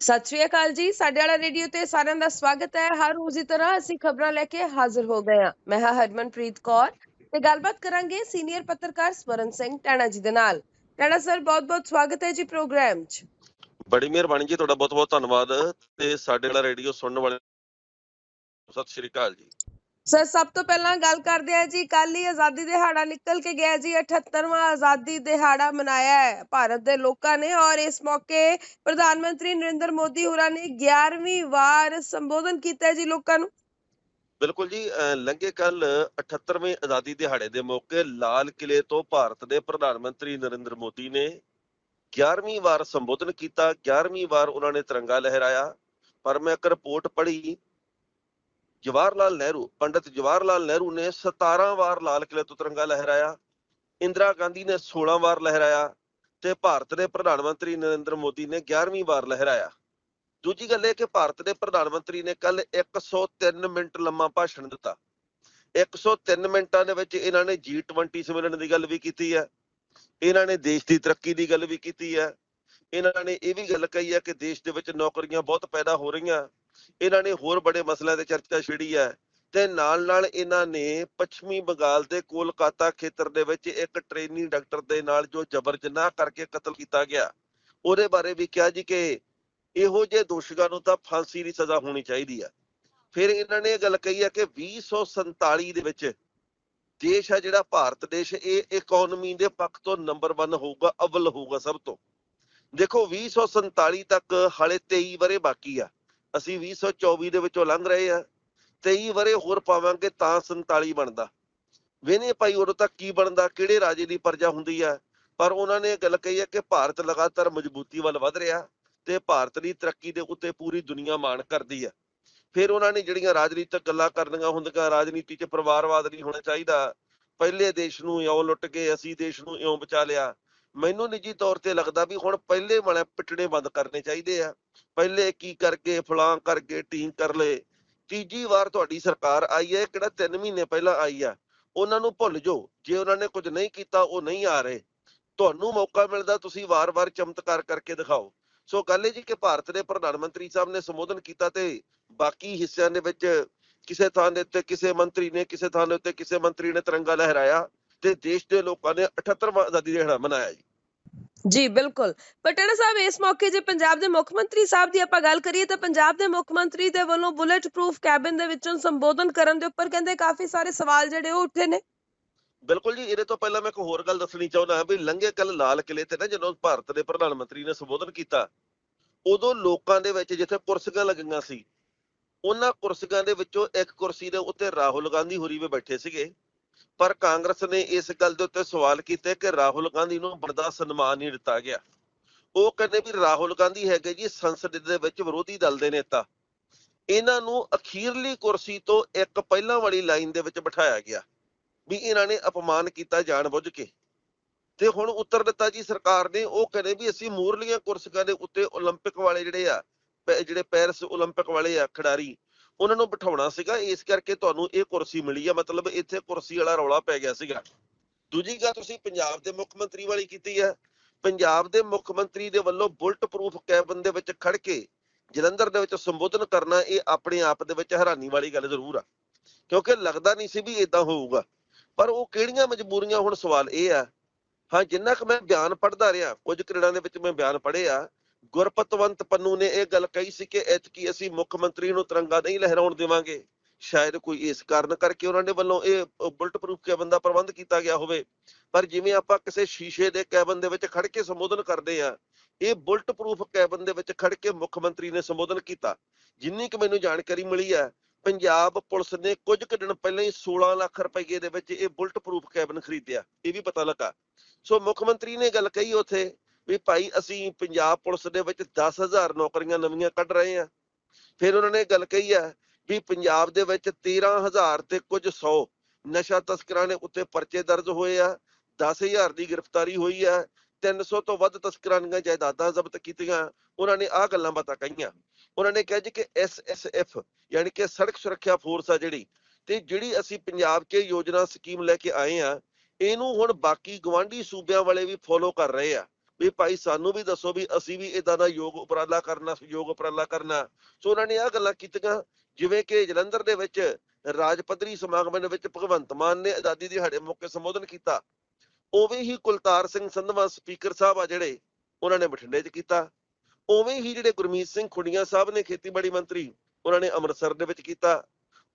ਸਤਿ ਸ਼੍ਰੀ ਅਕਾਲ ਜੀ, ਸਾਡੇ ਵਾਲਾ ਰੇਡੀਓ ਤੇ ਸਾਰਿਆਂ ਦਾ ਸਵਾਗਤ ਹੈ। ਹਰ ਰੋਜ਼ ਦੀ ਤਰ੍ਹਾਂ ਅਸੀਂ ਖਬਰਾਂ ਲੈ ਕੇ ਹਾਜ਼ਰ ਹੋ ਗਏ ਹਾਂ। ਮੈਂ ਹਾਂ ਹਰਮਨਪ੍ਰੀਤ ਕੌਰ ਤੇ ਗੱਲਬਾਤ ਕਰਾਂਗੇ ਸੀਨੀਅਰ ਪੱਤਰਕਾਰ ਸਵਰਨ ਸਿੰਘ ਟਾਣਾ ਜੀ ਦੇ ਨਾਲ। ਟਾਣਾ ਸਰ, ਬਹੁਤ-ਬਹੁਤ ਸਵਾਗਤ ਹੈ ਜੀ ਪ੍ਰੋਗਰਾਮ 'ਚ। ਬੜੀ ਮਿਹਰਬਾਨੀ ਜੀ, ਤੁਹਾਡਾ ਬਹੁਤ ਬਹੁਤ ਧੰਨਵਾਦ ਤੇ ਸਾਡੇ ਵਾਲਾ ਰੇਡੀਓ ਸੁਣਨ ਵਾਲੇ ਸਤਿ ਸ਼੍ਰੀ ਅਕਾਲ ਜੀ। ਸਰ, ਸਭ ਤੋਂ ਪਹਿਲਾਂ ਗੱਲ ਕਰਦੇ ਆ ਜੀ ਕੱਲ ਹੀ ਆਜ਼ਾਦੀ ਦਿਹਾੜਾ ਨਿਕਲ ਕੇ ਗਿਆ ਜੀ 78ਵਾਂ ਆਜ਼ਾਦੀ ਦਿਹਾੜਾ ਮਨਾਇਆ ਹੈ ਭਾਰਤ ਦੇ ਲੋਕਾਂ ਨੇ ਔਰ ਇਸ ਮੌਕੇ ਪ੍ਰਧਾਨ ਮੰਤਰੀ ਨਰਿੰਦਰ ਮੋਦੀ ਹੋਰਾਂ ਨੇ 11ਵੀਂ ਵਾਰ ਸੰਬੋਧਨ ਕੀਤਾ ਜੀ ਲੋਕਾਂ ਨੂੰ। ਬਿਲਕੁਲ ਜੀ ਲੰਘੇ ਕੱਲ 78ਵੇਂ ਆਜ਼ਾਦੀ ਦਿਹਾੜੇ ਦੇ ਮੌਕੇ ਲਾਲ ਕਿਲੇ ਤੋਂ ਭਾਰਤ ਦੇ ਪ੍ਰਧਾਨ ਮੰਤਰੀ ਨਰਿੰਦਰ ਮੋਦੀ ਨੇ 11ਵੀਂ ਵਾਰ ਸੰਬੋਧਨ ਕੀਤਾ 11ਵੀਂ ਵਾਰ ਉਹਨਾਂ ਨੇ ਤਿਰੰਗਾ ਲਹਿਰਾਇਆ। ਪਰ ਮੈਂ ਇੱਕ ਰਿਪੋਰਟ ਪੜ੍ਹੀ ਜਵਾਹਰ ਲਾਲ ਨਹਿਰੂ, ਪੰਡਿਤ ਜਵਾਹਰ ਲਾਲ ਨਹਿਰੂ ਨੇ 17 ਵਾਰ ਲਾਲ ਕਿਲੇ ਤੋਂ ਤਿਰੰਗਾ ਲਹਿਰਾਇਆ, ਇੰਦਰਾ ਗਾਂਧੀ ਨੇ 16 ਵਾਰ ਲਹਿਰਾਇਆ ਤੇ ਭਾਰਤ ਦੇ ਪ੍ਰਧਾਨ ਮੰਤਰੀ ਨਰਿੰਦਰ ਮੋਦੀ ਨੇ 11ਵੀਂ ਵਾਰ ਲਹਿਰਾਇਆ। ਦੂਜੀ ਗੱਲ ਇਹ ਕਿ ਭਾਰਤ ਦੇ ਪ੍ਰਧਾਨ ਮੰਤਰੀ ਨੇ ਕੱਲ 103 ਮਿੰਟ ਲੰਮਾ ਭਾਸ਼ਣ ਦਿੱਤਾ। 103 ਮਿੰਟਾਂ ਦੇ ਵਿੱਚ ਇਹਨਾਂ ਨੇ G20 ਸੰਮੇਲਨ ਦੀ ਗੱਲ ਵੀ ਕੀਤੀ ਹੈ, ਇਹਨਾਂ ਨੇ ਦੇਸ਼ ਦੀ ਤਰੱਕੀ ਦੀ ਗੱਲ ਵੀ ਕੀਤੀ ਹੈ, ਇਹਨਾਂ ਨੇ ਇਹ ਵੀ ਗੱਲ ਕਹੀ ਹੈ ਕਿ ਦੇਸ਼ ਦੇ ਵਿੱਚ ਨੌਕਰੀਆਂ ਬਹੁਤ ਪੈਦਾ ਹੋ ਰਹੀਆਂ। ਇਹਨਾਂ ਨੇ ਹੋਰ ਬੜੇ ਮਸਲਿਆਂ ਤੇ ਚਰਚਾ ਛੇੜੀ ਹੈ ਤੇ ਨਾਲ ਨਾਲ ਇਹਨਾਂ ਨੇ ਪੱਛਮੀ ਬੰਗਾਲ ਦੇ ਕੋਲਕਾਤਾ ਖੇਤਰ ਦੇ ਵਿੱਚ ਇੱਕ ਟ੍ਰੇਨੀ ਡਾਕਟਰ ਦੇ ਨਾਲ ਜੋ ਜਬਰ ਜਨਾਹ ਕਰਕੇ ਕਤਲ ਕੀਤਾ ਗਿਆ, ਉਹਦੇ ਬਾਰੇ ਵੀ ਕਿਹਾ ਜੀ ਕਿ ਇਹੋ ਜਿਹੇ ਦੋਸ਼ੀਆਂ ਨੂੰ ਤਾਂ ਫਾਂਸੀ ਦੀ ਸਜ਼ਾ ਹੋਣੀ ਚਾਹੀਦੀ ਹੈ। ਫਿਰ ਇਹਨਾਂ ਨੇ ਇਹ ਗੱਲ ਕਹੀ ਹੈ ਕਿ 2047 ਦੇ ਵਿੱਚ ਦੇਸ਼ ਹੈ ਜਿਹੜਾ ਭਾਰਤ ਦੇਸ਼, ਇਹ ਇਕਨੋਮੀ ਦੇ ਪੱਖ ਤੋਂ ਨੰਬਰ 1 ਹੋਊਗਾ, ਅਵਲ ਹੋਊਗਾ ਸਭ ਤੋਂ। ਦੇਖੋ 2047 ਤੱਕ ਹਾਲੇ 23 ਵਰੇ ਬਾਕੀ ਆ। ਅਸੀਂ 2024 ਦੇ ਵਿੱਚੋਂ ਲੰਘ ਰਹੇ ਆ 23 ਵਰੇ ਹੋਰ ਪਾਵਾਂਗੇ ਤਾਂ 47 ਬਣਦਾ। ਵੇਨੇ ਭਾਈ ਉਦੋਂ ਤੱਕ ਕੀ ਬਣਦਾ, ਕਿਹੜੇ ਰਾਜੇ ਦੀ ਪਰਜਾ ਹੁੰਦੀ ਆ। ਪਰ ਉਹਨਾਂ ਨੇ ਇਹ ਗੱਲ ਕਹੀ ਹੈ ਕਿ ਭਾਰਤ ਲਗਾਤਾਰ ਮਜ਼ਬੂਤੀ ਵੱਲ ਵਧ ਰਿਹਾ ਤੇ ਭਾਰਤ ਦੀ ਤਰੱਕੀ ਦੇ ਉੱਤੇ ਪੂਰੀ ਦੁਨੀਆ ਮਾਣ ਕਰਦੀ ਹੈ ਫਿਰ ਉਹਨਾਂ ਨੇ ਜਿਹੜੀਆਂ ਰਾਜਨੀਤਿਕ ਗੱਲਾਂ ਕਰਨੀਆਂ ਹੁੰਦੀਆਂ, ਰਾਜਨੀਤੀ 'ਚ ਪਰਿਵਾਰਵਾਦ ਨਹੀਂ ਹੋਣਾ ਚਾਹੀਦਾ। ਪਹਿਲੇ ਦੇਸ਼ ਨੂੰ ਇਉਂ ਲੁੱਟ ਕੇ, ਅਸੀਂ ਦੇਸ਼ ਨੂੰ ਇਉਂ ਬਚਾ ਲਿਆ। ਮੈਨੂੰ ਨਿੱਜੀ ਤੌਰ ਤੇ ਲੱਗਦਾ ਵੀ ਹੁਣ ਪਹਿਲੇ ਵਾਲੇ ਪਿੱਟਣੇ ਬੰਦ ਕਰਨੇ ਚਾਹੀਦੇ ਆ। ਪਹਿਲੇ ਕੀ ਕਰਕੇ ਫਲਾਂ ਕਰਕੇ ਟੀਮ ਕਰ ਲਏ। ਤੀਜੀ ਵਾਰ ਤੁਹਾਡੀ ਸਰਕਾਰ ਆਈ ਹੈ ਕਿਹੜਾ 3 ਮਹੀਨੇ ਪਹਿਲਾਂ ਆਈ ਆ। ਉਹਨਾਂ ਨੂੰ ਭੁੱਲ ਜਾਓ, ਜੇ ਉਹਨਾਂ ਨੇ ਕੁਝ ਨਹੀਂ ਕੀਤਾ, ਉਹ ਨਹੀਂ ਆ ਰਹੇ। ਤੁਹਾਨੂੰ ਮੌਕਾ ਮਿਲਦਾ, ਤੁਸੀਂ ਵਾਰ-ਵਾਰ ਚਮਤਕਾਰ ਕਰਕੇ ਦਿਖਾਓ। ਸੋ ਗੱਲ ਇਹ ਜੀ ਕਿ ਭਾਰਤ ਦੇ ਪ੍ਰਧਾਨ ਮੰਤਰੀ ਸਾਹਿਬ ਨੇ ਸੰਬੋਧਨ ਕੀਤਾ ਤੇ ਬਾਕੀ ਹਿੱਸਿਆਂ ਦੇ ਵਿੱਚ ਕਿਸੇ ਥਾਂ ਦੇ ਉੱਤੇ ਕਿਸੇ ਮੰਤਰੀ ਨੇ, ਕਿਸੇ ਥਾਂ ਦੇ ਉੱਤੇ ਕਿਸੇ ਮੰਤਰੀ ਨੇ ਤਿਰੰਗਾ ਲਹਿਰਾਇਆ। ਤੇ ਦੇਸ਼ ਦੇ ਲੋਕਾਂ ਨੇ 78ਵਾਂ ਆਜ਼ਾਦੀ ਦਿਹਾੜਾ ਮਨਾਇਆ ਜੀ। ਜੀ ਬਿਲਕੁਲ। ਪਟਨਾ ਸਾਹਿਬ ਇਸ ਮੌਕੇ ਜੇ ਪੰਜਾਬ ਦੇ ਮੁੱਖ ਮੰਤਰੀ ਸਾਹਿਬ ਦੀ ਆਪਾਂ ਗੱਲ ਕਰੀਏ ਤਾਂ ਪੰਜਾਬ ਦੇ ਮੁੱਖ ਮੰਤਰੀ ਦੇ ਵੱਲੋਂ ਬੁਲੇਟ ਪ੍ਰੂਫ ਕੈਬਨ ਦੇ ਵਿੱਚੋਂ ਸੰਬੋਧਨ ਕਰਨ ਦੇ ਉੱਪਰ ਕਹਿੰਦੇ ਕਾਫੀ ਸਾਰੇ ਸਵਾਲ ਜਿਹੜੇ ਉਹ ਉੱਠੇ ਨੇ। ਬਿਲਕੁਲ ਜੀ ਇਹਦੇ ਤੋਂ ਪਹਿਲਾਂ ਮੈਂ ਇੱਕ ਹੋਰ ਗੱਲ ਦੱਸਣੀ ਚਾਹੁੰਦਾ ਵੀ ਲੰਘੇ ਕੱਲ ਲਾਲ ਕਿਲੇ ਤੇ ਨਾ ਜਦੋਂ ਭਾਰਤ ਦੇ ਪ੍ਰਧਾਨ ਮੰਤਰੀ ਨੇ ਸੰਬੋਧਨ ਕੀਤਾ ਉਦੋਂ ਲੋਕਾਂ ਦੇ ਵਿੱਚ ਜਿੱਥੇ ਕੁਰਸੀਆਂ ਲੱਗੀਆਂ ਸੀ ਉਹਨਾਂ ਕੁਰਸੀਆਂ ਦੇ ਵਿੱਚੋਂ ਇੱਕ ਕੁਰਸੀ ਦੇ ਉੱਤੇ ਰਾਹੁਲ ਗਾਂਧੀ ਹੋਰੀ ਵੀ ਬੈਠੇ ਸੀਗੇ। ਪਰ ਕਾਂਗਰਸ ਨੇ ਇਸ ਗੱਲ ਦੇ ਉੱਤੇ ਸਵਾਲ ਕੀਤੇ ਕਿ ਰਾਹੁਲ ਗਾਂਧੀ ਨੂੰ ਬਣਦਾ ਸਨਮਾਨ ਨਹੀਂ ਦਿੱਤਾ ਗਿਆ ਉਹ ਕਹਿੰਦੇ ਵੀ ਰਾਹੁਲ ਗਾਂਧੀ ਹੈਗੇ ਜੀ ਸੰਸਦ ਦੇ ਵਿੱਚ ਵਿਰੋਧੀ ਦਲ ਦੇ ਨੇਤਾ ਇਹਨਾਂ ਨੂੰ ਅਖੀਰਲੀ ਕੁਰਸੀ ਤੋਂ ਇੱਕ ਪਹਿਲਾਂ ਵਾਲੀ ਲਾਈਨ ਦੇ ਵਿੱਚ ਬਿਠਾਇਆ ਗਿਆ ਵੀ ਇਹਨਾਂ ਨੇ ਅਪਮਾਨ ਕੀਤਾ ਜਾਣਬੁੱਝ ਕੇ ਤੇ ਹੁਣ ਉੱਤਰ ਦਿੱਤਾ ਜੀ ਸਰਕਾਰ ਨੇ ਉਹ ਕਹਿੰਦੇ ਵੀ ਅਸੀਂ ਮੂਰਲੀਆਂ ਕੁਰਸੀਆਂ ਦੇ ਉੱਤੇ 올림픽 ਵਾਲੇ ਜਿਹੜੇ ਆ ਪੈ- ਜਿਹੜੇ ਪੈਰਿਸ 올림픽 ਵਾਲੇ ਆ ਖਿਡਾਰੀ ਉਹਨਾਂ ਨੂੰ ਬਿਠਾਉਣਾ ਸੀਗਾ, ਇਸ ਕਰਕੇ ਤੁਹਾਨੂੰ ਇਹ ਕੁਰਸੀ ਮਿਲੀ ਆ, ਮਤਲਬ ਇੱਥੇ ਕੁਰਸੀ ਵਾਲਾ ਰੌਲਾ ਪੈ ਗਿਆ ਸੀਗਾ। ਦੂਜੀ ਗੱਲ ਤੁਸੀਂ ਪੰਜਾਬ ਦੇ ਮੁੱਖ ਮੰਤਰੀ ਵਾਲੀ ਕੀਤੀ ਹੈ ਪੰਜਾਬ ਦੇ ਮੁੱਖ ਮੰਤਰੀ ਦੇ ਵੱਲੋਂ ਬੁਲਟ ਪ੍ਰੂਫ ਕੈਬਨ ਦੇ ਵਿੱਚ ਖੜ ਕੇ ਜਲੰਧਰ ਦੇ ਵਿੱਚ ਸੰਬੋਧਨ ਕਰਨਾ, ਇਹ ਆਪਣੇ ਆਪ ਦੇ ਵਿੱਚ ਹੈਰਾਨੀ ਵਾਲੀ ਗੱਲ ਜ਼ਰੂਰ ਆ। ਕਿਉਂਕਿ ਲੱਗਦਾ ਨਹੀਂ ਸੀ ਵੀ ਇਦਾਂ ਹੋਊਗਾ। ਪਰ ਉਹ ਕਿਹੜੀਆਂ ਮਜਬੂਰੀਆਂ, ਹੁਣ ਸਵਾਲ ਇਹ ਆ। ਹਾਂ, ਜਿੰਨਾ ਕਿ ਮੈਂ ਬਿਆਨ ਪੜ੍ਹਦਾ ਰਿਹਾ, ਕੁਝ ਕਿਰੜਾਂ ਦੇ ਵਿੱਚ ਮੈਂ ਬਿਆਨ ਪੜ੍ਹੇ ਗੁਰਪਤਵੰਤ ਪੰਨੂ ਨੇ ਇਹ ਗੱਲ ਕਹੀ ਸੀ ਕਿ ਐਤਕੀ ਅਸੀਂ ਮੁੱਖ ਮੰਤਰੀ ਨੂੰ ਤਿਰੰਗਾ ਨਹੀਂ ਲਹਿਰਾਉਣ ਦੇਵਾਂਗੇ। ਸ਼ਾਇਦ ਕੋਈ ਇਸ ਕਾਰਨ ਕਰਕੇ ਉਹਨਾਂ ਦੇ ਵੱਲੋਂ ਇਹ ਬੁਲਟ ਪ੍ਰੂਫ ਕੈਬਨ ਦਾ ਪ੍ਰਬੰਧ ਕੀਤਾ ਗਿਆ ਹੋਵੇ। ਪਰ ਜਿਵੇਂ ਆਪਾਂ ਕਿਸੇ ਸ਼ੀਸ਼ੇ ਦੇ ਕੈਬਨ ਦੇ ਵਿੱਚ ਖੜ ਕੇ ਸੰਬੋਧਨ ਕਰਦੇ ਆ ਇਹ ਬੁਲਟ ਪ੍ਰੂਫ ਕੈਬਨ ਦੇ ਵਿੱਚ ਖੜ ਕੇ ਮੁੱਖ ਮੰਤਰੀ ਨੇ ਸੰਬੋਧਨ ਕੀਤਾ। ਜਿੰਨੀ ਕਿ ਮੈਨੂੰ ਜਾਣਕਾਰੀ ਮਿਲੀ ਹੈ, ਪੰਜਾਬ ਪੁਲਿਸ ਨੇ ਕੁਝ ਕੁ ਦਿਨ ਪਹਿਲਾਂ ਹੀ 16 ਲੱਖ ਰੁਪਏ ਦੇ ਵਿੱਚ ਇਹ ਬੁਲਟ ਪ੍ਰੂਫ ਕੈਬਨ ਖਰੀਦਿਆ। ਇਹ ਵੀ ਪਤਾ ਲੱਗਾ। ਸੋ ਮੁੱਖ ਮੰਤਰੀ ਨੇ ਗੱਲ ਕਹੀ ਉੱਥੇ ਵੀ ਭਾਈ ਅਸੀਂ ਪੰਜਾਬ ਪੁਲਿਸ ਦੇ ਵਿੱਚ 10000 ਨੌਕਰੀਆਂ ਨਵੀਆਂ ਕੱਢ ਰਹੇ ਹਾਂ। ਫਿਰ ਉਹਨਾਂ ਨੇ ਗੱਲ ਕਹੀ ਹੈ ਵੀ ਪੰਜਾਬ ਦੇ ਵਿੱਚ 13000 ਤੇ ਕੁਝ 100 ਨਸ਼ਾ ਤਸਕਰਾਂ ਦੇ ਉੱਤੇ ਪਰਚੇ ਦਰਜ ਹੋਏ ਆ 10000 ਦੀ ਗ੍ਰਿਫਤਾਰੀ ਹੋਈ ਹੈ 300 ਤੋਂ ਵੱਧ ਤਸਕਰਾਂ ਦੀਆਂ ਜਾਇਦਾਦਾਂ ਜ਼ਬਤ ਕੀਤੀਆਂ। ਉਹਨਾਂ ਨੇ ਆਹ ਗੱਲਾਂ ਬਾਤਾਂ ਕਹੀਆਂ। ਉਹਨਾਂ ਨੇ ਕਿਹਾ ਜੀ ਕਿ ਐਸਐਸਐਫ ਯਾਨੀ ਕਿ ਸੜਕ ਸੁਰੱਖਿਆ ਫੋਰਸ ਆ ਜਿਹੜੀ, ਤੇ ਜਿਹੜੀ ਅਸੀਂ ਪੰਜਾਬ 'ਚ ਯੋਜਨਾ ਸਕੀਮ ਲੈ ਕੇ ਆਏ ਆ, ਇਹਨੂੰ ਹੁਣ ਬਾਕੀ ਗਵਾਂਢੀ ਸੂਬਿਆਂ ਵਾਲੇ ਵੀ ਫੋਲੋ ਕਰ ਰਹੇ ਆ। ਵੀ ਭਾਈ ਸਾਨੂੰ ਵੀ ਦੱਸੋ ਵੀ ਅਸੀਂ ਵੀ ਇਦਾਂ ਦਾ ਯੋਗ ਉਪਰਾਲਾ ਕਰਨਾ, ਯੋਗ ਉਪਰਾਲਾ ਕਰਨਾ। ਸੋ ਉਹਨਾਂ ਨੇ ਆ ਗੱਲਾਂ ਕੀਤੀਆਂ, ਜਿਵੇਂ ਕਿ ਜਲੰਧਰ ਦੇ ਵਿੱਚ ਰਾਜ ਪੱਧਰੀ ਸਮਾਗਮ ਦੇ ਵਿੱਚ ਭਗਵੰਤ ਮਾਨ ਨੇ ਆਜ਼ਾਦੀ ਦਿਹਾੜੇ ਮੌਕੇ ਸੰਬੋਧਨ ਕੀਤਾ। ਉਵੇਂ ਹੀ ਕੁਲਤਾਰ ਸਿੰਘ ਸੰਧਵਾ, ਸਪੀਕਰ ਸਾਹਿਬ ਆ ਜਿਹੜੇ, ਉਹਨਾਂ ਨੇ ਬਠਿੰਡੇ 'ਚ ਕੀਤਾ। ਉਵੇਂ ਹੀ ਜਿਹੜੇ ਗੁਰਮੀਤ ਸਿੰਘ ਖੁੱਡੀਆਂ ਸਾਹਿਬ ਨੇ ਖੇਤੀਬਾੜੀ ਮੰਤਰੀ, ਉਹਨਾਂ ਨੇ ਅੰਮ੍ਰਿਤਸਰ ਦੇ ਵਿੱਚ ਕੀਤਾ।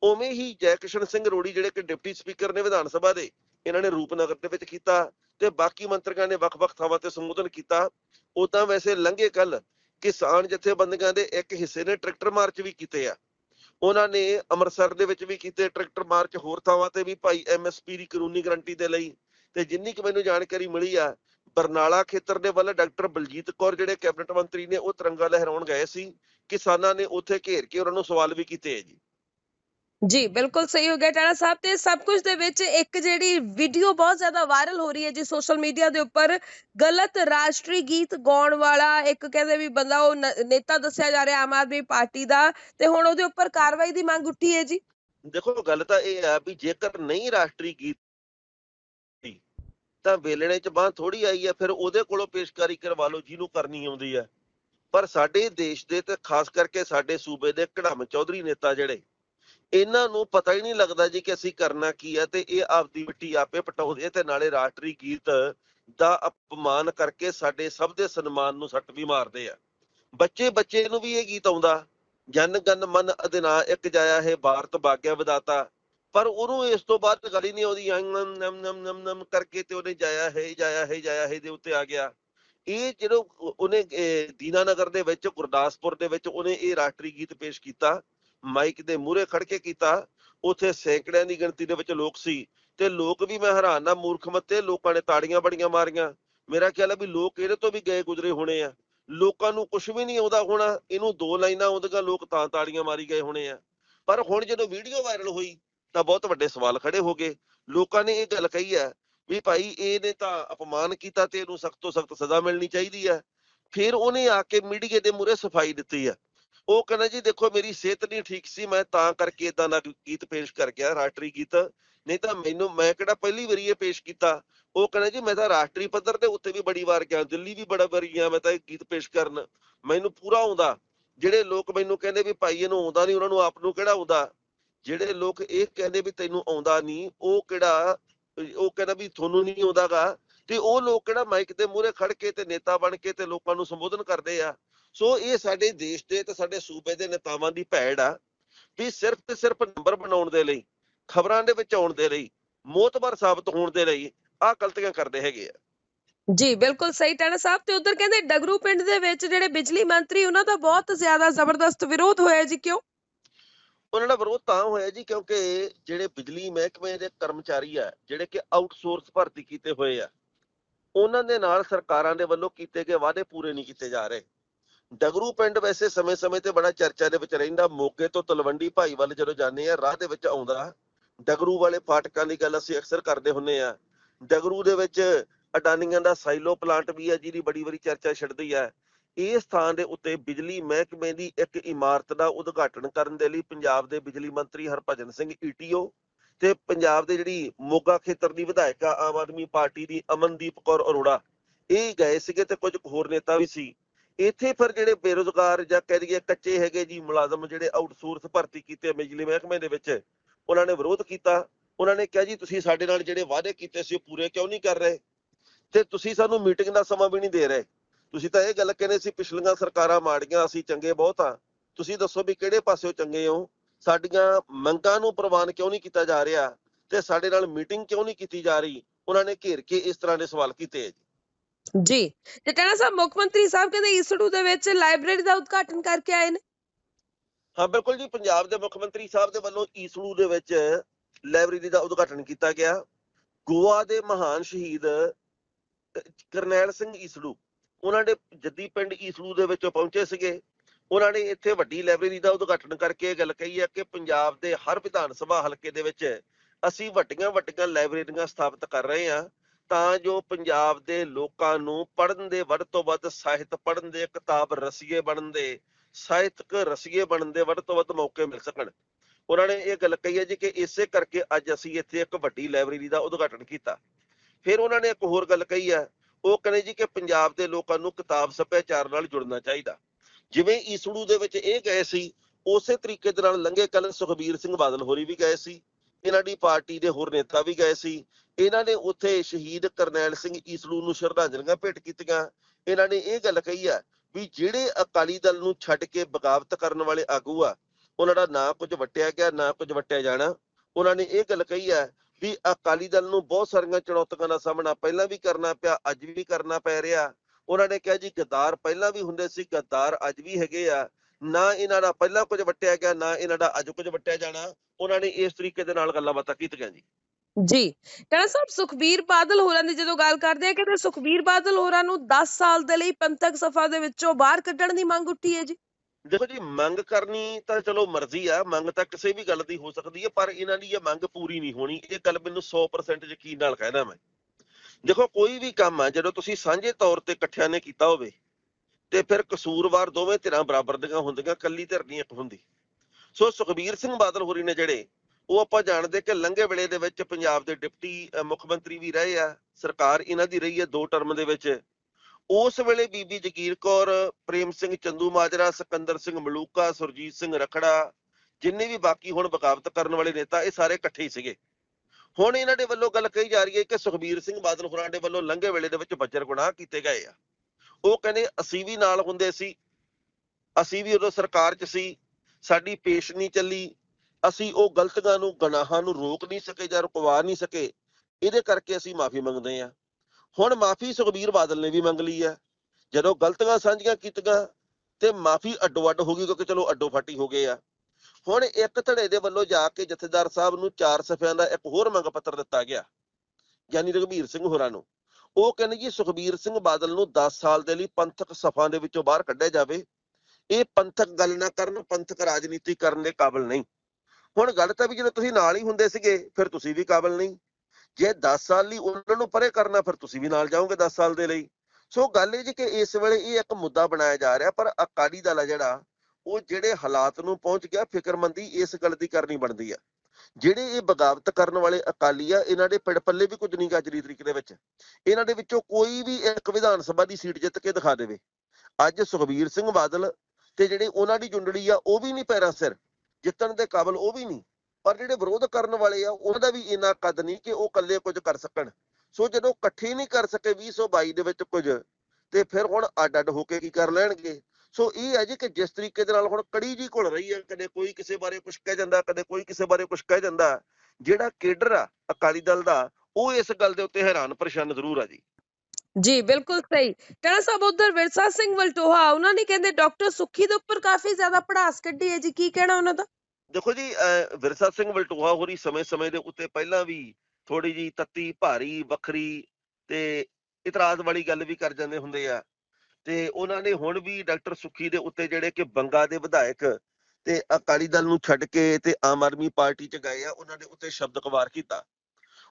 ਉਵੇਂ ਹੀ ਜੈਕਿਸ਼ਨ ਸਿੰਘ ਰੋੜੀ, ਜਿਹੜੇ ਕਿ ਡਿਪਟੀ ਸਪੀਕਰ ਨੇ ਵਿਧਾਨ ਸਭਾ ਦੇ ਇਹਨਾਂ ਨੇ ਰੂਪਨਗਰ ਦੇ ਵਿੱਚ ਕੀਤਾ ਤੇ ਬਾਕੀ ਮੰਤਰੀਆਂ ਨੇ ਵੱਖ-ਵੱਖ ਥਾਵਾਂ ਤੇ ਸੰਬੋਧਨ ਕੀਤਾ। ਉਦਾਂ ਵੈਸੇ ਲੰਘੇ ਕੱਲ ਕਿਸਾਨ ਜਥੇਬੰਦੀਆਂ ਦੇ ਇੱਕ ਹਿੱਸੇ ਨੇ ਟਰੈਕਟਰ ਮਾਰਚ ਵੀ ਕੀਤੇ ਆ। ਉਹਨਾਂ ਨੇ ਅੰਮ੍ਰਿਤਸਰ ਦੇ ਵਿੱਚ ਵੀ ਕੀਤੇ ਟਰੈਕਟਰ ਮਾਰਚ, ਹੋਰ ਥਾਵਾਂ ਤੇ ਵੀ ਭਾਈ ਐਮਐਸਪੀ ਦੀ ਕਾਨੂੰਨੀ ਗਰੰਟੀ ਦੇ ਲਈ। ਤੇ ਜਿੰਨੀ ਕਿ ਮੈਨੂੰ ਜਾਣਕਾਰੀ ਮਿਲੀ ਆ, ਬਰਨਾਲਾ ਖੇਤਰ ਦੇ ਵੱਲ ਡਾਕਟਰ ਬਲਜੀਤ ਕੌਰ ਜਿਹੜੇ ਕੈਬਨਿਟ ਮੰਤਰੀ ਨੇ, ਉਹ ਤਿਰੰਗਾ ਲਹਿਰਾਉਣ ਗਏ ਸੀ। ਕਿਸਾਨਾਂ ਨੇ ਉੱਥੇ ਘੇਰ ਕੇ ਉਹਨਾਂ ਨੂੰ ਸਵਾਲ ਵੀ ਕੀਤੇ ਹੈ ਜੀ। ਜੀ, ਬਿਲਕੁਲ ਸਹੀ ਹੋ ਗਿਆ ਟਾਣਾ ਸਾਹਿਬ ਤੇ ਸਭ ਕੁਝ ਦੇ ਵਿੱਚ ਇੱਕ ਜਿਹੜੀ ਵੀਡੀਓ ਬਹੁਤ ਜ਼ਿਆਦਾ ਵਾਇਰਲ ਹੋ ਰਹੀ ਹੈ ਜੀ ਸੋਸ਼ਲ ਮੀਡੀਆ ਦੇ ਉੱਪਰ, ਗਲਤ ਰਾਸ਼ਟਰੀ ਗੀਤ ਗਾਉਣ ਵਾਲਾ ਇੱਕ ਕਹਿੰਦੇ ਵੀ ਬੰਦਾ ਉਹ ਨੇਤਾ ਦੱਸਿਆ ਜਾ ਰਿਹਾ ਆਮ ਆਦਮੀ ਪਾਰਟੀ ਦਾ ਤੇ ਹੁਣ ਉਹਦੇ ਉੱਪਰ ਕਾਰਵਾਈ ਦੀ ਮੰਗ ਉੱਠੀ ਹੈ ਜੀ। ਦੇਖੋ ਗੱਲ ਤਾਂ ਇਹ ਆ ਵੀ ਜੇਕਰ ਨਹੀਂ ਰਾਸ਼ਟਰੀ ਗੀਤ ਤਾਂ ਵੇਲਣੇ ਚ ਬਾਹ ਥੋੜੀ ਆਈ ਆ ਫਿਰ ਉਹਦੇ ਕੋਲੋਂ ਪੇਸ਼ਕਾਰੀ ਕਰਵਾ ਲਓ ਜਿਹਨੂੰ ਕਰਨੀ ਆਉਂਦੀ ਹੈ। ਪਰ ਸਾਡੇ ਦੇਸ਼ ਦੇ ਤੇ ਖਾਸ ਕਰਕੇ ਸਾਡੇ ਸੂਬੇ ਦੇ ਕੜਮ ਚੌਧਰੀ ਨੇਤਾ ਜਿਹੜੇ ਇਹਨਾਂ ਨੂੰ ਪਤਾ ਹੀ ਨਹੀਂ ਲੱਗਦਾ ਜੀ ਕਿ ਅਸੀਂ ਕਰਨਾ ਕੀ ਹੈ ਤੇ ਇਹ ਆਪਦੀ ਮਿੱਟੀ ਆਪੇ ਪਟਾਉਂਦੇ ਤੇ ਨਾਲੇ ਰਾਸ਼ਟਰੀ ਗੀਤ ਦਾ ਅਪਮਾਨ ਕਰਕੇ ਸਾਡੇ ਸਭ ਦੇ ਸਨਮਾਨ ਨੂੰ ਸੱਟ ਵੀ ਮਾਰਦੇ ਆ। ਬੱਚੇ ਬੱਚੇ ਨੂੰ ਵੀ ਇਹ ਗੀਤ ਆਉਂਦਾ ਜਨ ਗਨ ਮਨ ਅਦਨਾ ਇੱਕ ਜਾਇਆ ਹੈ ਭਾਰਤ ਬਾਗਿਆ ਵਿਦਾਤਾ ਪਰ ਉਹਨੂੰ ਇਸ ਤੋਂ ਬਾਅਦ ਗੱਲ ਹੀ ਨਹੀਂ ਆਉਂਦੀ ਅੰਗ ਨਮ ਨਮ ਨਮ ਨਮ ਨਮ ਕਰਕੇ ਤੇ ਉਹਨੇ ਜਾਇਆ ਹੈ ਜਾਇਆ ਹੈ ਜਾਇਆ ਹੈ ਦੇ ਉੱਤੇ ਆ ਗਿਆ। ਇਹ ਜਦੋਂ ਉਹਨੇ ਅਹ, ਦੀਨਾਨਗਰ ਦੇ ਵਿੱਚ ਗੁਰਦਾਸਪੁਰ ਦੇ ਵਿੱਚ ਉਹਨੇ ਇਹ ਰਾਸ਼ਟਰੀ ਗੀਤ ਪੇਸ਼ ਕੀਤਾ। ਮਾਈਕ ਦੇ ਮੂਹਰੇ ਖੜ ਕੇ ਕੀਤਾ, ਉੱਥੇ ਸੈਂਕੜਿਆਂ ਦੀ ਗਿਣਤੀ ਦੇ ਵਿੱਚ ਲੋਕ ਸੀ ਤੇ ਲੋਕ ਵੀ ਮੈਂ ਹੈਰਾਨ ਨਾ ਮੂਰਖ ਮੱਤੇ ਲੋਕਾਂ ਨੇ ਤਾੜੀਆਂ ਬੜੀਆਂ ਮਾਰੀਆਂ। ਮੇਰਾ ਖਿਆਲ ਹੈ ਵੀ ਲੋਕ ਇਹਦੇ ਤੋਂ ਵੀ ਗਏ ਗੁਜ਼ਰੇ ਹੋਣੇ ਆ। ਲੋਕਾਂ ਨੂੰ ਕੁਝ ਵੀ ਨਹੀਂ ਆਉਂਦਾ ਹੋਣਾ, ਇਹਨੂੰ ਦੋ ਲਾਈਨਾਂ ਆਉਂਦੀਆਂ, ਲੋਕ ਤਾਂ ਤਾੜੀਆਂ ਮਾਰੀ ਗਏ ਹੋਣੇ ਆ। ਪਰ ਹੁਣ ਜਦੋਂ ਵੀਡੀਓ ਵਾਇਰਲ ਹੋਈ, ਤਾਂ ਬਹੁਤ ਵੱਡੇ ਸਵਾਲ ਖੜੇ ਹੋ ਗਏ। ਲੋਕਾਂ ਨੇ ਇਹ ਗੱਲ ਕਹੀ ਹੈ ਵੀ ਭਾਈ, ਇਹਨੇ ਤਾਂ ਅਪਮਾਨ ਕੀਤਾ ਤੇ ਇਹਨੂੰ ਸਖਤ ਤੋਂ ਸਖਤ ਸਜ਼ਾ ਮਿਲਣੀ ਚਾਹੀਦੀ ਹੈ। ਫਿਰ ਉਹਨੇ ਆ ਕੇ ਮੀਡੀਆ ਦੇ ਮੂਹਰੇ ਸਫ਼ਾਈ ਦਿੱਤੀ ਹੈ। ਉਹ ਕਹਿੰਦਾ ਜੀ, ਦੇਖੋ ਮੇਰੀ ਸਿਹਤ ਨਹੀਂ ਠੀਕ ਸੀ, ਮੈਂ ਤਾਂ ਕਰਕੇ ਇਦਾਂ ਦਾ ਗੀਤ ਪੇਸ਼ ਕਰ ਗਿਆ, ਰਾਸ਼ਟਰੀ ਗੀਤ। ਨਹੀਂ ਤਾਂ ਮੈਨੂੰ, ਮੈਂ ਕਿਹੜਾ ਪਹਿਲੀ ਵਾਰੀ ਇਹ ਪੇਸ਼ ਕੀਤਾ? ਉਹ ਕਹਿੰਦਾ ਜੀ, ਮੈਂ ਤਾਂ ਰਾਸ਼ਟਰੀ ਪੱਧਰ ਤੇ ਉੱਤੇ ਵੀ ਬੜੀ ਵਾਰ ਗਿਆ, ਦਿੱਲੀ ਵੀ ਬੜਾ ਵਾਰੀ ਗਿਆ, ਮੈਂ ਤਾਂ ਇਹ ਗੀਤ ਪੇਸ਼ ਕਰਨ। ਮੈਨੂੰ ਪੂਰਾ ਆਉਂਦਾ। ਜਿਹੜੇ ਲੋਕ ਮੈਨੂੰ ਕਹਿੰਦੇ ਵੀ ਭਾਈ ਇਹਨੂੰ ਆਉਂਦਾ ਨਹੀਂ, ਉਹਨਾਂ ਨੂੰ ਆਪ ਨੂੰ ਕਿਹੜਾ ਆਉਂਦਾ? ਜਿਹੜੇ ਲੋਕ ਇਹ ਕਹਿੰਦੇ ਵੀ ਤੈਨੂੰ ਆਉਂਦਾ ਨਹੀਂ, ਉਹ ਕਿਹੜਾ, ਉਹ ਕਹਿੰਦਾ ਵੀ ਤੁਹਾਨੂੰ ਨਹੀਂ ਆਉਂਦਾਗਾ। ਤੇ ਉਹ ਲੋਕ ਕਿਹੜਾ ਮਾਈਕ ਦੇ ਮੂਹਰੇ ਖੜ ਕੇ ਤੇ ਨੇਤਾ ਬਣ ਕੇ ਤੇ ਲੋਕਾਂ ਨੂੰ ਸੰਬੋਧਨ ਕਰਦੇ ਆ। ਸੋ ਇਹ ਸਾਡੇ ਦੇਸ਼ ਦੇ ਤੇ ਸਾਡੇ ਸੂਬੇ ਦੇ ਨੇਤਾਵਾਂ ਦੀ ਭੈੜ ਆ ਵੀ ਸਿਰਫ ਤੇ ਸਿਰਫ ਨੰਬਰ ਬਣਾਉਣ ਦੇ ਲਈ ਖਬਰਾਂ ਦੇ ਵਿੱਚ ਆਉਣ ਦੇ ਲਈ ਮੋਤਬਰ ਸਾਬਤ ਹੋਣ ਦੇ ਲਈ ਆਹ ਗਲਤੀਆਂ ਕਰਦੇ ਹੈਗੇ ਆ। ਜੀ ਬਿਲਕੁਲ ਸਹੀ ਟਾਣਾ ਸਾਹਿਬ ਤੇ ਉਧਰ ਕਹਿੰਦੇ ਡਗਰੂ ਪਿੰਡ ਦੇ ਵਿੱਚ ਜਿਹੜੇ ਬਿਜਲੀ ਮੰਤਰੀ ਉਹਨਾਂ ਦਾ ਬਹੁਤ ਜ਼ਿਆਦਾ ਜ਼ਬਰਦਸਤ ਵਿਰੋਧ ਹੋਇਆ ਜੀ ਕਿਉਂ? ਉਹਨਾਂ ਦਾ ਵਿਰੋਧ ਤਾਂ ਹੋਇਆ ਜੀ ਕਿਉਂਕਿ ਜਿਹੜੇ ਬਿਜਲੀ ਮਹਿਕਮੇ ਦੇ ਕਰਮਚਾਰੀ ਆ ਜਿਹੜੇ ਕਿ ਆਊਟਸੋਰਸ ਭਰਤੀ ਕੀਤੇ ਹੋਏ ਆ ਉਹਨਾਂ ਦੇ ਨਾਲ ਸਰਕਾਰਾਂ ਦੇ ਵੱਲੋਂ ਕੀਤੇ ਗਏ ਵਾਅਦੇ ਪੂਰੇ ਨਹੀਂ ਕੀਤੇ ਜਾ ਰਹੇ। ਡਗਰੂ ਪਿੰਡ ਵੈਸੇ ਸਮੇਂ-ਸਮੇਂ ਤੇ ਬੜਾ ਚਰਚਾ ਦੇ ਵਿੱਚ ਰਹਿੰਦਾ। ਮੋਗੇ ਤੋਂ ਤਲਵੰਡੀ ਭਾਈ ਵੱਲ ਜਦੋਂ ਜਾਂਦੇ ਆ ਰਾਹ ਦੇ ਵਿੱਚ ਆਉਂਦਾ। ਡਗਰੂ ਵਾਲੇ ਫਾਟਕਾਂ ਦੀ ਗੱਲ ਅਸੀਂ ਅਕਸਰ ਕਰਦੇ ਹੁੰਨੇ ਆ ਡਗਰੂ ਦੇ ਵਿੱਚ ਅਡਾਨੀਆਂ ਦਾ ਸਾਈਲੋ ਪਲਾਂਟ ਵੀ ਹੈ, ਜਿਹਦੀ ਬੜੀ ਵਾਰੀ ਚਰਚਾ ਛਿੜਦੀ ਹੈ। ਇਸ ਸਥਾਨ ਦੇ ਉੱਤੇ ਬਿਜਲੀ ਮਹਿਕਮੇ ਦੀ ਇੱਕ ਇਮਾਰਤ ਦਾ ਉਦਘਾਟਨ ਕਰਨ ਦੇ ਲਈ ਪੰਜਾਬ ਦੇ ਬਿਜਲੀ ਮੰਤਰੀ ਹਰਭਜਨ ਸਿੰਘ ਈਟੀਓ ਤੇ ਪੰਜਾਬ ਦੇ ਜਿਹੜੀ ਮੋਗਾ ਖੇਤਰ ਦੀ ਵਿਧਾਇਕਾ ਆਮ ਆਦਮੀ ਪਾਰਟੀ ਦੀ ਅਮਨਦੀਪ ਕੌਰ ਅਰੋੜਾ, ਇਹ ਗਏ ਸੀਗੇ ਤੇ ਕੁਝ ਹੋਰ ਨੇਤਾ ਵੀ ਸੀ। ਇੱਥੇ ਫਿਰ ਜਿਹੜੇ ਬੇਰੁਜ਼ਗਾਰ ਜਾਂ ਕਹਿ ਦਈਏ ਕੱਚੇ ਹੈਗੇ ਜੀ ਮੁਲਾਜ਼ਮ ਜਿਹੜੇ ਆਊਟਸੋਰਸ ਭਰਤੀ ਕੀਤੇ ਬਿਜਲੀ ਮਹਿਕਮੇ ਦੇ ਵਿੱਚ, ਉਹਨਾਂ ਨੇ ਵਿਰੋਧ ਕੀਤਾ। ਉਹਨਾਂ ਨੇ ਕਿਹਾ ਜੀ, ਤੁਸੀਂ ਸਾਡੇ ਨਾਲ ਜਿਹੜੇ ਵਾਅਦੇ ਕੀਤੇ ਸੀ ਉਹ ਪੂਰੇ ਕਿਉਂ ਨਹੀਂ ਕਰ ਰਹੇ? ਤੇ ਤੁਸੀਂ ਸਾਨੂੰ ਮੀਟਿੰਗ ਦਾ ਸਮਾਂ ਵੀ ਨਹੀਂ ਦੇ ਰਹੇ। ਤੁਸੀਂ ਤਾਂ ਇਹ ਗੱਲ ਕਹਿੰਦੇ ਸੀ, ਪਿਛਲੀਆਂ ਸਰਕਾਰਾਂ ਮਾੜੀਆਂ, ਅਸੀਂ ਚੰਗੇ ਬਹੁਤ ਆ। ਤੁਸੀਂ ਦੱਸੋ ਵੀ ਕਿਹੜੇ ਪਾਸਿਓਂ ਚੰਗੇ ਹੋ? ਸਾਡੀਆਂ ਮੰਗਾਂ ਨੂੰ ਪ੍ਰਵਾਨ ਕਿਉਂ ਨਹੀਂ ਕੀਤਾ ਜਾ ਰਿਹਾ? ਤੇ ਸਾਡੇ ਨਾਲ ਮੀਟਿੰਗ ਕਿਉਂ ਨਹੀਂ ਕੀਤੀ ਜਾ ਰਹੀ? ਉਹਨਾਂ ਨੇ ਘੇਰ ਕੇ ਇਸ ਤਰ੍ਹਾਂ ਦੇ ਸਵਾਲ ਕੀਤੇ ਹੈ ਜੀ। ਜੀ ਤੇ ਸਾਹਿਬ, ਮੁੱਖ ਮੰਤਰੀ ਸਾਹਿਬ ਕਹਿੰਦੇ ਈਸੜੂ ਦੇ ਵਿੱਚ ਲਾਇਬ੍ਰੇਰੀ ਦਾ ਉਦਘਾਟਨ ਕਰਕੇ ਆਏ ਨੇ। ਹਾਂ, ਬਿਲਕੁਲ ਜੀ, ਪੰਜਾਬ ਦੇ ਮੁੱਖ ਮੰਤਰੀ ਸਾਹਿਬ ਦੇ ਵੱਲੋਂ ਈਸੜੂ ਦੇ ਵਿੱਚ ਲਾਇਬ੍ਰੇਰੀ ਦਾ ਉਦਘਾਟਨ ਕੀਤਾ ਗਿਆ। ਗੋਆ ਦੇ ਮਹਾਨ ਸ਼ਹੀਦ ਕਰਨੈਲ ਸਿੰਘ ਈਸੜੂ, ਉਹਨਾਂ ਦੇ ਜੱਦੀ ਪਿੰਡ ਈਸੜੂ ਦੇ ਵਿੱਚ ਪਹੁੰਚੇ ਸੀਗੇ। ਉਹਨਾਂ ਨੇ ਇੱਥੇ ਵੱਡੀ ਲਾਇਬ੍ਰੇਰੀ ਦਾ ਉਦਘਾਟਨ ਕਰਕੇ ਇਹ ਗੱਲ ਕਹੀ ਹੈ ਕਿ ਪੰਜਾਬ ਦੇ ਹਰ ਵਿਧਾਨ ਸਭਾ ਹਲਕੇ ਦੇ ਵਿੱਚ ਅਸੀਂ ਵੱਡੀਆਂ ਵੱਡੀਆਂ ਲਾਇਬ੍ਰੇਰੀਆਂ ਸਥਾਪਿਤ ਕਰ ਰਹੇ ਹਾਂ। ਤਾਂ ਜੋ ਪੰਜਾਬ ਦੇ ਲੋਕਾਂ ਨੂੰ ਪੜ੍ਹਨ ਦੇ ਵੱਧ ਤੋਂ ਵੱਧ ਸਾਹਿਤ, ਪੜ੍ਹਨ ਦੇ ਕਿਤਾਬ, ਰਸੀਏ ਬਣਨ ਦੇ, ਸਾਹਿਤਕ ਰਸੀਏ ਬਣਨ ਦੇ ਵੱਧ ਤੋਂ ਵੱਧ ਮੌਕੇ ਮਿਲ ਸਕਣ। ਉਹਨਾਂ ਨੇ ਇਹ ਗੱਲ ਕਹੀ ਹੈ ਜੀ ਕਿ ਇਸੇ ਕਰਕੇ ਅੱਜ ਅਸੀਂ ਇੱਥੇ ਇੱਕ ਵੱਡੀ ਲਾਇਬ੍ਰੇਰੀ ਦਾ ਉਦਘਾਟਨ ਕੀਤਾ। ਫਿਰ ਉਹਨਾਂ ਨੇ ਇੱਕ ਹੋਰ ਗੱਲ ਕਹੀ ਹੈ, ਉਹ ਕਹਿੰਦੇ ਜੀ ਕਿ ਪੰਜਾਬ ਦੇ ਲੋਕਾਂ ਨੂੰ ਕਿਤਾਬ ਸੱਭਿਆਚਾਰ ਨਾਲ ਜੁੜਨਾ ਚਾਹੀਦਾ। ਜਿਵੇਂ ਈਸੜੂ ਦੇ ਵਿੱਚ ਇਹ ਗਏ ਸੀ, ਉਸੇ ਤਰੀਕੇ ਦੇ ਨਾਲ ਲੰਘੇ ਕੱਲ ਸੁਖਬੀਰ ਸਿੰਘ ਬਾਦਲ ਹੋਰੀ ਵੀ ਗਏ ਸੀ। ਇਹਨਾਂ ਦੀ ਪਾਰਟੀ ਦੇ ਹੋਰ ਨੇਤਾ ਵੀ ਗਏ ਸੀ। ਇਹਨਾਂ ਨੇ ਉੱਥੇ ਸ਼ਹੀਦ ਕਰਨੈਲ ਸਿੰਘ ਈਸਲੂ ਨੂੰ ਸ਼ਰਧਾਂਜਲੀਆਂ ਭੇਟ ਕੀਤੀਆਂ। ਇਹਨਾਂ ਨੇ ਇਹ ਗੱਲ ਕਹੀ ਆ ਵੀ ਜਿਹੜੇ ਅਕਾਲੀ ਦਲ ਨੂੰ ਛੱਡ ਕੇ ਬਗਾਵਤ ਕਰਨ ਵਾਲੇ ਆਗੂ ਆ, ਉਹਨਾਂ ਦਾ ਨਾ ਕੁਝ ਵਟਿਆ ਗਿਆ, ਨਾ ਕੁਝ ਵਟਿਆ ਜਾਣਾ। ਉਹਨਾਂ ਨੇ ਇਹ ਗੱਲ ਕਹੀ ਆ ਵੀ ਅਕਾਲੀ ਦਲ ਨੂੰ ਬਹੁਤ ਸਾਰੀਆਂ ਚੁਣੌਤੀਆਂ ਦਾ ਸਾਹਮਣਾ ਪਹਿਲਾਂ ਵੀ ਕਰਨਾ ਪਿਆ, ਅੱਜ ਵੀ ਕਰਨਾ ਪੈ ਰਿਹਾ। ਉਹਨਾਂ ਨੇ ਕਿਹਾ ਜੀ ਗੱਦਾਰ ਪਹਿਲਾਂ ਵੀ ਹੁੰਦੇ ਸੀ, ਗੱਦਾਰ ਅੱਜ ਵੀ ਹੈਗੇ ਆ। ਨਾ ਇਹਨਾਂ ਦਾ ਪਹਿਲਾਂ ਕੁਝ ਵਟਿਆ ਗਿਆ, ਨਾ ਇਹਨਾਂ ਦਾ ਅੱਜ ਕੁਝ ਵਟਿਆ ਜਾਣਾ। ਉਹਨਾਂ ਨੇ ਇਸ ਤਰੀਕੇ ਦੇ ਨਾਲ ਗੱਲਾਂ ਬਾਤਾਂ ਕੀਤੀਆਂ ਜੀ। ਜੀ ਟਾਣਾ ਸਾਹਿਬ ਸੁਖਬੀਰ ਬਾਦਲ ਹੋਰਾਂ ਦੀ ਜਦੋਂ ਗੱਲ ਕਰਦੇ ਆ ਕਹਿੰਦੇ ਸੁਖਬੀਰ ਬਾਦਲ ਹੋਰਾਂ ਨੂੰ 10 ਸਾਲ ਦੇ ਲਈ ਪੰਥਕ ਸਫਾ ਦੇ ਵਿੱਚੋਂ ਬਾਹਰ ਕੱਢਣ ਦੀ ਮੰਗ ਉੱਠੀ ਹੈ ਜੀ। ਦੇਖੋ ਜੀ ਮੰਗ ਕਰਨੀ ਤਾਂ ਚਲੋ ਮਰਜ਼ੀ ਆ ਮੰਗ ਤਾਂ ਕਿਸੇ ਵੀ ਗੱਲ ਦੀ ਹੋ ਸਕਦੀ ਹੈ ਪਰ ਇਹਨਾਂ ਦੀ ਇਹ ਮੰਗ ਪੂਰੀ ਨਹੀਂ ਹੋਣੀ। ਇਹ ਗੱਲ ਮੈਨੂੰ 100% ਯਕੀਨ ਨਾਲ ਕਹਿਣਾ ਮੈਂ। ਦੇਖੋ ਕੋਈ ਵੀ ਕੰਮ ਆ ਜਦੋਂ ਤੁਸੀਂ ਸਾਂਝੇ ਤੌਰ ਤੇ ਇਕੱਠਿਆਂ ਨੇ ਕੀਤਾ ਹੋਵੇ ਤੇ ਫਿਰ ਕਸੂਰਵਾਰ ਦੋਵੇਂ ਧਿਰਾਂ ਬਰਾਬਰ ਦੀਆਂ ਹੁੰਦੀਆਂ ਕੱਲੀ ਧਿਰ ਨਹੀਂ ਇੱਕ ਹੁੰਦੀ। ਸੋ ਸੁਖਬੀਰ ਸਿੰਘ ਬਾਦਲ ਹੋਰੀ ਨੇ ਜਿਹੜੇ, ਉਹ ਆਪਾਂ ਜਾਣਦੇ ਕਿ ਲੰਘੇ ਵੇਲੇ ਦੇ ਵਿੱਚ ਪੰਜਾਬ ਦੇ ਡਿਪਟੀ ਮੁੱਖ ਮੰਤਰੀ ਵੀ ਰਹੇ ਆ, ਸਰਕਾਰ ਇਹਨਾਂ ਦੀ ਰਹੀ ਹੈ ਦੋ ਟਰਮ ਦੇ ਵਿੱਚ। ਉਸ ਵੇਲੇ ਬੀਬੀ ਜਗੀਰ ਕੌਰ, ਪ੍ਰੇਮ ਸਿੰਘ ਚੰਦੂ ਮਾਜਰਾ, ਸਿਕੰਦਰ ਸਿੰਘ ਮਲੂਕਾ, ਸੁਰਜੀਤ ਸਿੰਘ ਰਖੜਾ, ਜਿੰਨੇ ਵੀ ਬਾਕੀ ਹੁਣ ਬਗਾਵਤ ਕਰਨ ਵਾਲੇ ਨੇਤਾ, ਇਹ ਸਾਰੇ ਇਕੱਠੇ ਹੀ ਸੀਗੇ। ਹੁਣ ਇਹਨਾਂ ਦੇ ਵੱਲੋਂ ਗੱਲ ਕਹੀ ਜਾ ਰਹੀ ਹੈ ਕਿ ਸੁਖਬੀਰ ਸਿੰਘ ਬਾਦਲ ਹੋਰਾਂ ਦੇ ਵੱਲੋਂ ਲੰਘੇ ਵੇਲੇ ਦੇ ਵਿੱਚ ਬੱਜਰ ਗੁਨਾਹ ਕੀਤੇ ਗਏ ਆ। ਉਹ ਕਹਿੰਦੇ, ਅਸੀਂ ਵੀ ਨਾਲ ਹੁੰਦੇ ਸੀ, ਅਸੀਂ ਵੀ ਉਦੋਂ ਸਰਕਾਰ 'ਚ ਸੀ ਸਾਡੀ ਪੇਸ਼ ਨਹੀਂ ਚੱਲੀ। ਅਸੀਂ ਉਹ ਗਲਤੀਆਂ ਨੂੰ, ਗੁਨਾਹਾਂ ਨੂੰ ਰੋਕ ਨਹੀਂ ਸਕੇ ਜਾਂ ਰੁਕਵਾ ਨਹੀਂ ਸਕੇ। ਇਹਦੇ ਕਰਕੇ ਅਸੀਂ ਮਾਫੀ ਮੰਗਦੇ ਆ ਹੁਣ ਮਾਫੀ ਸੁਖਬੀਰ ਬਾਦਲ ਨੇ ਵੀ ਮੰਗ ਲਈ ਆ ਜਦੋਂ ਗਲਤੀਆਂ ਸਾਂਝੀਆਂ ਕੀਤੀਆਂ ਤੇ ਮਾਫੀ ਅੱਡੋ ਅੱਡ ਹੋ ਗਈ, ਕਿਉਂਕਿ ਚਲੋ ਅੱਡੋ ਫਾਟੀ ਹੋ ਗਏ ਆ। ਹੁਣ ਇੱਕ ਧੜੇ ਦੇ ਵੱਲੋਂ ਜਾ ਕੇ ਜਥੇਦਾਰ ਸਾਹਿਬ ਨੂੰ ਚਾਰ ਸਫ਼ਿਆਂ ਦਾ ਇੱਕ ਹੋਰ ਮੰਗ ਪੱਤਰ ਦਿੱਤਾ ਗਿਆ, ਯਾਨੀ ਰਘਬੀਰ ਸਿੰਘ ਹੋਰਾਂ ਨੂੰ। ਉਹ ਕਹਿੰਦੇ ਜੀ ਸੁਖਬੀਰ ਸਿੰਘ ਬਾਦਲ ਨੂੰ 10 ਸਾਲ ਦੇ ਲਈ ਪੰਥਕ ਸਫਾਂ ਦੇ ਵਿੱਚੋਂ ਬਾਹਰ ਕੱਢਿਆ ਜਾਵੇ। ਇਹ ਪੰਥਕ ਗੱਲ ਨਾ ਕਰਨ, ਪੰਥਕ ਰਾਜਨੀਤੀ ਕਰਨ ਦੇ ਕਾਬਿਲ ਨਹੀਂ। ਹੁਣ ਗੱਲ ਤਾਂ ਵੀ ਜਦੋਂ ਤੁਸੀਂ ਨਾਲ ਹੀ ਹੁੰਦੇ ਸੀਗੇ, ਫਿਰ ਤੁਸੀਂ ਵੀ ਕਾਬਿਲ ਨਹੀਂ। ਜੇ 10 ਸਾਲ ਲਈ ਉਹਨਾਂ ਨੂੰ ਪਰੇ ਕਰਨਾ, ਫਿਰ ਤੁਸੀਂ ਵੀ ਨਾਲ ਜਾਓਗੇ 10 ਸਾਲ ਦੇ ਲਈ। ਸੋ ਗੱਲ ਇਹ ਜੀ ਕਿ ਇਸ ਵੇਲੇ ਇਹ ਇੱਕ ਮੁੱਦਾ ਬਣਾਇਆ ਜਾ ਰਿਹਾ, ਪਰ ਅਕਾਲੀ ਦਲ ਆ ਜਿਹੜਾ, ਉਹ ਜਿਹੜੇ ਹਾਲਾਤ ਨੂੰ ਪਹੁੰਚ ਗਿਆ, ਫਿਕਰਮੰਦੀ ਇਸ ਗੱਲ ਦੀ ਕਰਨੀ ਬਣਦੀ ਆ। ਜਿਹੜੇ ਇਹ ਬਗਾਵਤ ਕਰਨ ਵਾਲੇ ਅਕਾਲੀ ਆ, ਇਹਨਾਂ ਦੇ ਪਿੜ ਪੱਲੇ ਵੀ ਕੁਝ ਨਹੀਂ ਗਾਜਰੀ ਤਰੀਕ ਦੇ ਵਿੱਚ। ਇਹਨਾਂ ਦੇ ਵਿੱਚੋਂ ਕੋਈ ਵੀ ਇੱਕ ਵਿਧਾਨ ਸਭਾ ਦੀ ਸੀਟ ਜਿੱਤ ਕੇ ਦਿਖਾ ਦੇਵੇ। ਅੱਜ ਸੁਖਬੀਰ ਸਿੰਘ ਬਾਦਲ ਤੇ ਜਿਹੜੇ ਉਹਨਾਂ ਦੀ ਜੁੰਡੜੀ ਆ, ਉਹ ਵੀ ਨਹੀਂ ਪੈਰਾਂ ਸਿਰ, ਜਿੱਤਣ ਦੇ ਕਾਬਲ ਉਹ ਵੀ ਨਹੀਂ। ਪਰ ਜਿਹੜੇ ਵਿਰੋਧ ਕਰਨ ਵਾਲੇ ਆ, ਉਹਨਾਂ ਦਾ ਵੀ ਇੰਨਾ ਕਦ ਨਹੀਂ ਕਿ ਉਹ ਇਕੱਲੇ ਕੁਝ ਕਰ ਸਕਣ। ਸੋ ਜਦੋਂ ਇਕੱਠੇ ਨਹੀਂ ਕਰ ਸਕੇ 2022 ਦੇ ਵਿੱਚ ਕੁਝ, ਤੇ ਫਿਰ ਹੁਣ ਅੱਡ ਅੱਡ ਹੋ ਕੇ ਕੀ ਕਰ ਲੈਣਗੇ? ਸੋ ਇਹ ਹੈ ਜੀ ਕਿ ਜਿਸ ਤਰੀਕੇ ਦੇ ਨਾਲ ਹੁਣ ਕੜੀ ਜੀ ਘੁਲ ਰਹੀ ਹੈ ਕਦੇ ਕੋਈ ਕਿਸੇ ਬਾਰੇ ਕੁਝ ਕਹਿ ਜਾਂਦਾ, ਕਦੇ ਕੋਈ ਕਿਸੇ ਬਾਰੇ ਕੁਝ ਕਹਿ ਜਾਂਦਾ, ਜਿਹੜਾ ਕੇਡਰ ਆ, ਅਕਾਲੀ ਦਲ ਦਾ, ਉਹ ਇਸ ਗੱਲ ਦੇ ਉੱਤੇ ਹੈਰਾਨ ਪਰੇਸ਼ਾਨ ਜ਼ਰੂਰ ਆ ਜੀ। ਜੀ, ਬਿਲਕੁਲ ਸਹੀ। ਟਾਣਾ ਸਾਹਿਬ ਉਧਰ ਵਿਰਸਾ ਸਿੰਘ ਵਲਟੋਹਾ, ਉਹਨਾਂ ਨੇ ਕਹਿੰਦੇ ਡਾਕਟਰ ਸੁੱਖੀ ਦੇ ਉੱਪਰ ਕਾਫੀ ਜ਼ਿਆਦਾ ਪੜਾਸ ਕੱਢੀ ਹੈ ਜੀ, ਕੀ ਕਹਿਣਾ ਉਹਨਾਂ ਦਾ? ਦੇਖੋ ਜੀ ਵਿਰਸਾ ਸਿੰਘ ਵਲਟੋਹਾ ਹੋਰੀ ਸਮੇਂ-ਸਮੇਂ ਦੇ ਉੱਤੇ ਪਹਿਲਾਂ ਵੀ ਥੋੜੀ ਜੀ ਤੱਤੀ, ਭਾਰੀ, ਵੱਖਰੀ ਤੇ ਇਤਰਾਜ਼ ਵਾਲੀ ਗੱਲ ਵੀ ਕਰ ਜਾਂਦੇ ਹੁੰਦੇ ਆ। ਤੇ ਉਹਨਾਂ ਨੇ ਹੁਣ ਵੀ ਡਾਕਟਰ ਸੁਖੀ ਦੇ ਉੱਤੇ ਜਿਹੜੇ ਕਿ ਬੰਗਾ ਦੇ ਵਿਧਾਇਕ ਤੇ ਅਕਾਲੀ ਦਲ ਨੂੰ ਛੱਡ ਕੇ ਤੇ ਆਮ ਆਦਮੀ ਪਾਰਟੀ ਚ ਗਏ ਆ, ਉਹਨਾਂ ਦੇ ਉੱਤੇ ਸ਼ਬਦ ਕਵਾਰ ਕੀਤਾ।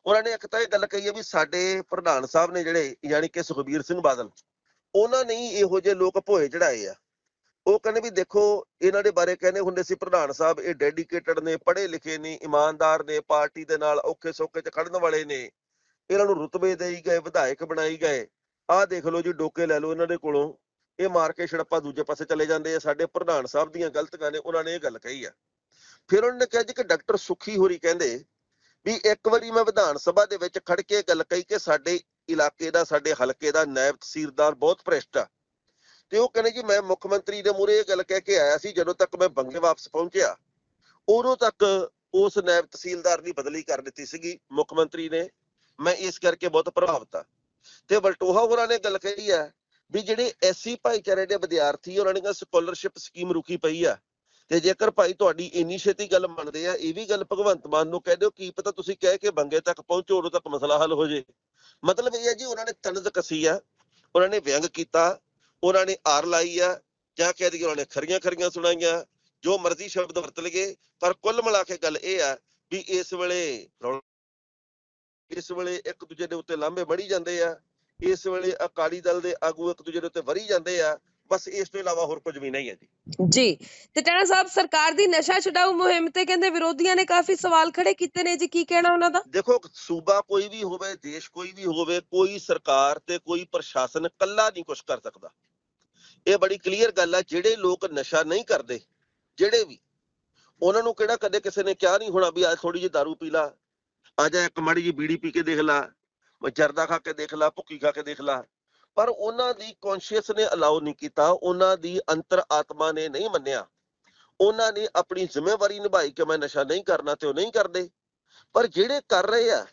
ਉਹਨਾਂ ਨੇ ਇੱਕ ਤਾਂ ਇਹ ਗੱਲ ਕਹੀ ਹੈ ਵੀ ਸਾਡੇ ਪ੍ਰਧਾਨ ਸਾਹਿਬ ਨੇ ਜਿਹੜੇ, ਯਾਨੀ ਕਿ ਸੁਖਬੀਰ ਸਿੰਘ ਬਾਦਲ, ਉਹਨਾਂ ਨੇ ਹੀ ਇਹੋ ਜਿਹੇ ਲੋਕ ਭੋਏ ਚੜਾਏ ਆ। ਉਹ ਕਹਿੰਦੇ ਵੀ ਦੇਖੋ, ਇਹਨਾਂ ਦੇ ਬਾਰੇ ਕਹਿੰਦੇ ਹੁੰਦੇ ਸੀ, ਪ੍ਰਧਾਨ ਸਾਹਿਬ ਇਹ ਡੈਡੀਕੇਟਡ ਨੇ ਪੜ੍ਹੇ ਲਿਖੇ ਨੇ, ਇਮਾਨਦਾਰ ਨੇ, ਪਾਰਟੀ ਦੇ ਨਾਲ ਔਖੇ ਸੌਖੇ ਚ ਖੜਨ ਵਾਲੇ ਨੇ। ਇਹਨਾਂ ਨੂੰ ਰੁਤਬੇ ਦੇਈ ਗਏ, ਵਿਧਾਇਕ ਬਣਾਈ ਗਏ। ਆਹ ਦੇਖ ਲਓ ਜੀ, ਡੋਕੇ ਲੈ ਲਓ ਇਹਨਾਂ ਦੇ ਕੋਲੋਂ। ਇਹ ਮਾਰ ਕੇ ਛੜੱਪਾ ਦੂਜੇ ਪਾਸੇ ਚਲੇ ਜਾਂਦੇ ਆ। ਸਾਡੇ ਪ੍ਰਧਾਨ ਸਾਹਿਬ ਦੀਆਂ ਗਲਤੀਆਂ ਨੇ, ਉਹਨਾਂ ਨੇ ਇਹ ਗੱਲ ਕਹੀ ਆ। ਫਿਰ ਉਹਨਾਂ ਨੇ ਕਿਹਾ ਜੀ ਕਿ ਡਾਕਟਰ ਸੁਖੀ ਹੋਰੀ ਕਹਿੰਦੇ ਵੀ ਇੱਕ ਵਾਰੀ ਮੈਂ ਵਿਧਾਨ ਸਭਾ ਦੇ ਵਿੱਚ ਖੜ ਕੇ ਗੱਲ ਕਹੀ ਕਿ ਸਾਡੇ ਇਲਾਕੇ ਦਾ, ਸਾਡੇ ਹਲਕੇ ਦਾ ਨਾਇਬ ਤਹਿਸੀਲਦਾਰ ਬਹੁਤ ਭ੍ਰਿਸ਼ਟ ਆ। ਤੇ ਉਹ ਕਹਿੰਦੇ ਜੀ, ਮੈਂ ਮੁੱਖ ਮੰਤਰੀ ਦੇ ਮੂਹਰੇ ਇਹ ਗੱਲ ਕਹਿ ਕੇ ਆਇਆ ਸੀ, ਜਦੋਂ ਤੱਕ ਮੈਂ ਬੰਗੇ ਵਾਪਸ ਪਹੁੰਚਿਆ, ਉਦੋਂ ਤੱਕ ਉਸ ਨਾਇਬ ਤਹਿਸੀਲਦਾਰ ਦੀ ਬਦਲੀ ਕਰ ਦਿੱਤੀ ਸੀਗੀ ਮੁੱਖ ਮੰਤਰੀ ਨੇ। ਮੈਂ ਇਸ ਕਰਕੇ ਬਹੁਤ ਪ੍ਰਭਾਵਿਤ ਆ। ਤੇ ਵਲਟੋਹਾ ਹੋਰਾਂ ਨੇ ਗੱਲ ਕਹੀ ਹੈ ਵੀ ਜਿਹੜੇ ਐਸਸੀ ਭਾਈਚਾਰੇ ਦੇ ਵਿਦਿਆਰਥੀ ਉਹਨਾਂ ਨੇ ਸਕਾਲਰਸ਼ਿਪ ਸਕੀਮ ਰੁਕੀ ਪਈ ਆ। ਤੇ ਜੇਕਰ ਭਾਈ ਤੁਹਾਡੀ ਇੰਨੀ ਛੇਤੀ ਗੱਲ ਮੰਨਦੇ ਆ, ਇਹ ਵੀ ਗੱਲ ਭਗਵੰਤ ਮਾਨ ਨੂੰ ਕਹਿ ਦਿਓ, ਕੀ ਪਤਾ ਤੁਸੀਂ ਕਹਿ ਕੇ ਬੰਗੇ ਤੱਕ ਪਹੁੰਚੋ, ਉਦੋਂ ਤੱਕ ਮਸਲਾ ਹੱਲ ਹੋ ਜੇ। ਮਤਲਬ ਇਹ ਹੈ ਜੀ, ਉਹਨਾਂ ਨੇ ਤਨਜ਼ ਕਸੀ ਆ, ਉਹਨਾਂ ਨੇ ਵਿਅੰਗ ਕੀਤਾ, ਉਹਨਾਂ ਨੇ ਆਰ ਲਾਈ ਆ, ਜਾਂ ਕਹਿ ਦਈਏ ਉਹਨਾਂ ਨੇ ਖਰੀਆਂ ਖਰੀਆਂ ਸੁਣਾਈਆਂ, ਜੋ ਮਰਜ਼ੀ ਸ਼ਬਦ ਵਰਤ ਲਗੇ ਪਰ ਕੁੱਲ ਮਿਲਾ ਕੇ ਗੱਲ ਇਹ ਆ ਵੀ ਇਸ ਵੇਲੇ ਇਸ ਵੇਲੇ ਇੱਕ ਦੂਜੇ ਦੇ ਉੱਤੇ ਲਾਂਭੇ ਬੜੀ ਜਾਂਦੇ ਆ, ਇਸ ਵੇਲੇ ਅਕਾਲੀ ਦਲ ਦੇ ਆਗੂ ਇੱਕ ਦੂਜੇ ਦੇ ਉੱਤੇ ਵਰੀ ਜਾਂਦੇ ਆ ਬਸ ਇਸ ਤੋਂ ਇਲਾਵਾ ਹੋਰ ਕੁਝ ਵੀ ਨਹੀਂ ਹੈ ਜੀ। ਜੀ ਤੇ ਟਾਣਾ ਸਾਹਿਬ ਸਰਕਾਰ ਦੀ ਨਸ਼ਾ ਛਡਾਊ ਮੁਹਿੰਮ ਤੇ ਕਹਿੰਦੇ ਵਿਰੋਧੀਆਂ ਨੇ ਕਾਫੀ ਸਵਾਲ ਖੜੇ ਕੀਤੇ ਨੇ ਜੀ ਕੀ ਕਹਿਣਾ ਉਹਨਾਂ ਦਾ? ਦੇਖੋ ਸੂਬਾ ਕੋਈ ਵੀ ਹੋਵੇ ਦੇਸ਼ ਕੋਈ ਵੀ ਹੋਵੇ ਕੋਈ ਸਰਕਾਰ ਤੇ ਕੋਈ ਪ੍ਰਸ਼ਾਸਨ ਕੱਲਾ ਨਹੀਂ ਕੁਝ ਕਰ ਸਕਦਾ। ਇਹ ਬੜੀ ਕਲੀਅਰ ਗੱਲ ਹੈ ਜਿਹੜੇ ਲੋਕ ਨਸ਼ਾ ਨਹੀਂ ਕਰਦੇ ਜਿਹੜੇ ਵੀ ਉਹਨਾਂ ਨੂੰ ਕਿਹੜਾ ਕਦੇ ਕਿਸੇ ਨੇ ਕਿਹਾ ਨਹੀਂ ਹੋਣਾ ਵੀ ਅੱਜ ਥੋੜੀ ਜਿਹੀ दारू ਪੀ ਲਾ ਆ ਜਾ ਇੱਕ ਮਾੜੀ ਜਿਹੀ ਬੀੜੀ ਪੀ ਕੇ ਦੇਖ ਲਾ ਜਰਦਾ ਖਾ ਕੇ ਦੇਖ ਲਾ ਭੁੱਕੀ ਖਾ ਕੇ ਦੇਖ ਲਾ। ਪਰ ਉਹਨਾਂ ਦੀ ਕੌਨਸ਼ੀਅਸ ਨੇ ਅਲਾਉ ਨਹੀਂ ਕੀਤਾ, ਉਹਨਾਂ ਦੀ ਅੰਤਰ ਆਤਮਾ ਨੇ ਨਹੀਂ ਮੰਨਿਆ। ਉਹਨਾਂ ਨੇ ਆਪਣੀ ਜ਼ਿੰਮੇਵਾਰੀ ਨਿਭਾਈ ਕਿ ਮੈਂ ਨਸ਼ਾ ਨਹੀਂ ਕਰਨਾ ਤੇ ਉਹ ਨਹੀਂ ਕਰਦੇ। ਪਰ ਜਿਹੜੇ ਕਰ ਰਹੇ ਆ,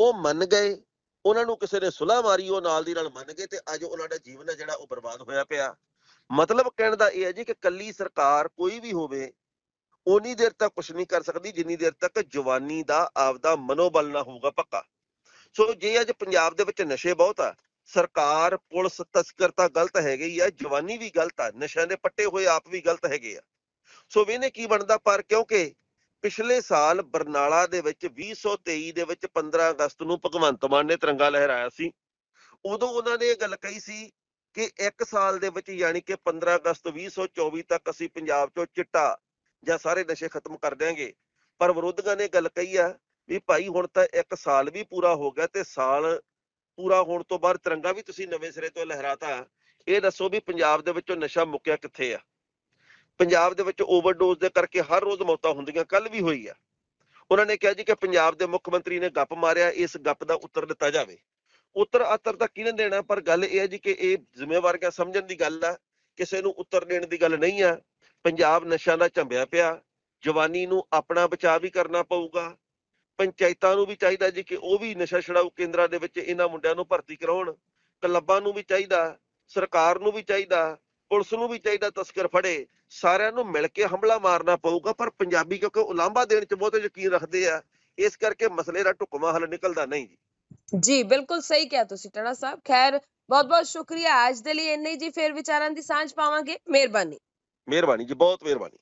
ਉਹ ਮੰਨ ਗਏ। ਉਹਨਾਂ ਨੂੰ ਕਿਸੇ ਨੇ ਸੁਲਾਹ ਮਾਰੀ, ਉਹ ਨਾਲ ਦੀ ਨਾਲ ਮੰਨ ਗਏ ਤੇ ਅੱਜ ਉਹਨਾਂ ਦਾ ਜੀਵਨ ਹੈ ਜਿਹੜਾ ਉਹ ਬਰਬਾਦ ਹੋਇਆ ਪਿਆ। ਮਤਲਬ ਕਹਿਣ ਦਾ ਇਹ ਹੈ ਜੀ ਕਿ ਕੱਲੀ ਸਰਕਾਰ ਕੋਈ ਵੀ ਹੋਵੇ ਉਨੀ ਦੇਰ ਤੱਕ ਕੁਝ ਨਹੀਂ ਕਰ ਸਕਦੀ, ਜਿੰਨੀ ਦੇਰ ਤੱਕ ਜਵਾਨੀ ਦਾ, ਆਪਦਾ ਮਨੋਬਲ ਨਾ ਹੋਊਗਾ ਪੱਕਾ। ਸੋ ਜੇ ਅੱਜ ਪੰਜਾਬ ਦੇ ਵਿੱਚ ਨਸ਼ੇ ਬਹੁਤ ਆ ਸਰਕਾਰ, ਪੁਲਿਸ ਤਸਕਰ ਤਾਂ ਗਲਤ ਹੈਗੇ ਹੀ ਆ, ਜਵਾਨੀ ਵੀ ਗਲਤ ਆ, ਨਸ਼ਿਆਂ ਦੇ ਪੱਟੇ ਹੋਏ ਆਪ ਵੀ ਗਲਤ ਹੈਗੇ ਆ। ਸੋ ਵੇਨੇ ਕੀ ਬਣਦਾ ਪਰ ਕਿਉਂਕਿ ਪਿਛਲੇ ਸਾਲ ਬਰਨਾਲਾ ਦੇ ਵਿੱਚ 2023 ਦੇ ਵਿੱਚ 15 ਅਗਸਤ ਨੂੰ ਭਗਵੰਤ ਮਾਨ ਨੇ ਤਿਰੰਗਾ ਲਹਿਰਾਇਆ ਸੀ। ਉਦੋਂ ਉਹਨਾਂ ਨੇ ਇਹ ਗੱਲ ਕਹੀ ਸੀ ਕਿ ਇੱਕ ਸਾਲ ਦੇ ਵਿੱਚ ਯਾਨੀ ਕਿ 15 ਅਗਸਤ 2024 ਤੱਕ ਅਸੀਂ ਪੰਜਾਬ ਚੋਂ ਚਿੱਟਾ ਜਾਂ ਸਾਰੇ ਨਸ਼ੇ ਖਤਮ ਕਰ ਦਿਆਂਗੇ। ਪਰ ਵਿਰੋਧੀਆਂ ਨੇ ਗੱਲ ਕਹੀ ਆ ਵੀ ਭਾਈ ਹੁਣ ਤਾਂ ਇੱਕ ਸਾਲ ਵੀ ਪੂਰਾ ਹੋ ਗਿਆ ਤੇ ਸਾਲ ਪੂਰਾ ਹੋਣ ਤੋਂ ਬਾਅਦ ਤਿਰੰਗਾ ਵੀ ਤੁਸੀਂ ਨਵੇਂ ਸਿਰੇ ਤੋਂ ਲਹਿਰਾਤਾ, ਇਹ ਦੱਸੋ ਵੀ ਪੰਜਾਬ ਦੇ ਵਿੱਚੋਂ ਨਸ਼ਾ ਮੁੱਕਿਆ ਕਿੱਥੇ ਆ? ਪੰਜਾਬ ਦੇ ਵਿੱਚ ਓਵਰਡੋਜ਼ ਦੇ ਕਰਕੇ ਹਰ ਰੋਜ਼ ਮੌਤਾਂ ਹੁੰਦੀਆਂ ਕੱਲ ਵੀ ਹੋਈ ਆ। ਉਹਨਾਂ ਨੇ ਕਿਹਾ ਜੀ ਕਿ ਪੰਜਾਬ ਦੇ ਮੁੱਖ ਮੰਤਰੀ ਨੇ ਗੱਪ ਮਾਰਿਆ, ਇਸ ਗੱਪ ਦਾ ਉੱਤਰ ਦਿੱਤਾ ਜਾਵੇ। ਉੱਤਰ ਆਤਰ ਤਾਂ ਕਿਹਨੇ ਦੇਣਾ, ਪਰ ਗੱਲ ਇਹ ਹੈ ਜੀ ਕਿ ਇਹ ਜ਼ਿੰਮੇਵਾਰੀਆਂ ਸਮਝਣ ਦੀ ਗੱਲ ਆ, ਕਿਸੇ ਨੂੰ ਉੱਤਰ ਦੇਣ ਦੀ ਗੱਲ ਨਹੀਂ ਆ। ਪੰਜਾਬ ਨਸ਼ਿਆਂ ਦਾ ਝੰਬਿਆ ਪਿਆ, ਜਵਾਨੀ ਨੂੰ ਆਪਣਾ ਬਚਾਅ ਵੀ ਕਰਨਾ ਪਊਗਾ ਪੰਚਾਇਤਾਂ ਨੂੰ ਵੀ ਚਾਹੀਦਾ ਜੀ ਕਿ ਉਹ ਵੀ ਨਸ਼ਾ ਛਡਾਊ ਕੇਂਦਰਾਂ ਦੇ ਵਿੱਚ ਇਹਨਾਂ ਮੁੰਡਿਆਂ ਨੂੰ ਭਰਤੀ ਕਰਾਉਣ। ਕਲੱਬਾਂ ਨੂੰ ਵੀ ਚਾਹੀਦਾ ਸਰਕਾਰ ਨੂੰ ਵੀ ਚਾਹੀਦਾ ਪੁਲਿਸ ਨੂੰ ਵੀ ਚਾਹੀਦਾ ਤਸਕਰ ਫੜੇ। ਸਾਰਿਆਂ ਨੂੰ ਮਿਲ ਕੇ ਹਮਲਾ ਮਾਰਨਾ ਪਊਗਾ ਪਰ ਪੰਜਾਬੀ ਕਿਉਂਕਿ ਉਲਾਂਭਾ ਦੇਣ 'ਚ ਬਹੁਤ ਯਕੀਨ ਰੱਖਦੇ ਆ ਇਸ ਕਰਕੇ ਮਸਲੇ ਦਾ ਢੁਕਵਾਂ ਹੱਲ ਨਿਕਲਦਾ ਨਹੀਂ ਜੀ। ਜੀ ਬਿਲਕੁਲ ਸਹੀ ਕਿਹਾ ਤੁਸੀਂ ਟਾਣਾ ਸਾਹਿਬ। ਖੈਰ ਬਹੁਤ ਬਹੁਤ ਸ਼ੁਕਰੀਆ। ਅੱਜ ਦੇ ਲਈ ਇੰਨੇ ਜੀ ਫੇਰ ਵਿਚਾਰਾਂ ਦੀ ਸਾਂਝ ਪਾਵਾਂਗੇ। ਮਿਹਰਬਾਨੀ। ਮਿਹਰਬਾਨੀ ਜੀ ਬਹੁਤ ਮਿਹਰਬਾਨੀ।